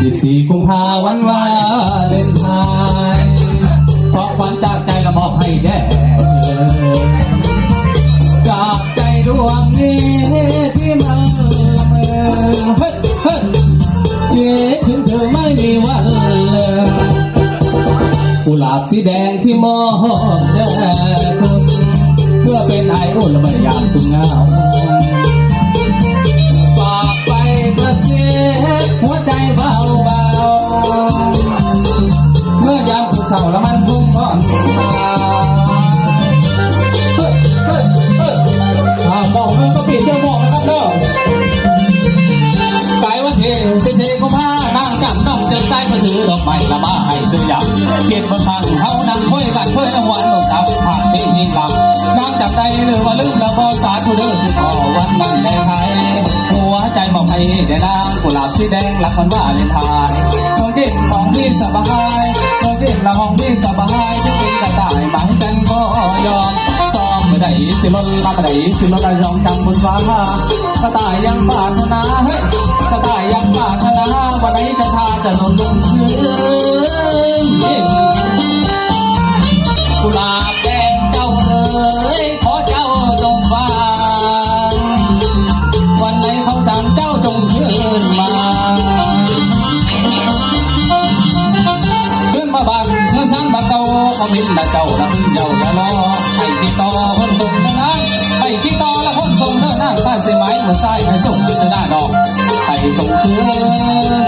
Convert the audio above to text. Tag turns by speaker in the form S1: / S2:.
S1: สิบสี่กุมภาวันวาเลนทน์เพราะวามจากใจละมอบให้แด่จากใจดวงนี้ที่มันละเมอเฮ้เฮ้เย้ถึงเธอไม่มีวันเลยกุหลาบสีแดงที่มอบแด่เพื่อเป็นไออุ่นละเมอยามตุ้งเงา แล้วมันพุ่งก่อนเฮ้ยเฮ้ยเฮ้ยอ่าบอกเรื่องก็ปิดเจ้าบอกนะครับเด้อสายวันเทเซเซก็พานางจำน้องจอใต้มาถือดอกไม้ละมาให้ซื้อยำเกียรติบนทางเขานั่งคุยกันคุยรางวัลหลงทับผ่านเพลงยิงลำนางจำได้หรือว่าลืมล้วก็สาธุเด้อที่ขอวันนั้นได้ไทยหัวใจมองให้ได้นางกุหลาบสีแดงรักมันว่าเลนทายดวงจิตของพี่สบาย ดวงจิตละห้องพี่สบายที่เป็นกระต่ายหมายกันก็ยอมซ้อมเมื่อใดสิลนมาเมื่อใดสิลนระยองจังบนฟ้ากระต่ายยังปารถนาเฮ้ยกระต่ายยังปารถนาวันไหนจะทาจะนนลงคืน เก่าเขาบินละเจ้าละพึ่งเจ้าละล้อไอ้พี่ต่อคนส่งเท่านั้นไอ้พี่ต่อละคนส่งเท่านั้นถ้าเสียไม้เมื่อใส่ให้ส่งขึ้นหน้าดอกไอ้ส่งคืน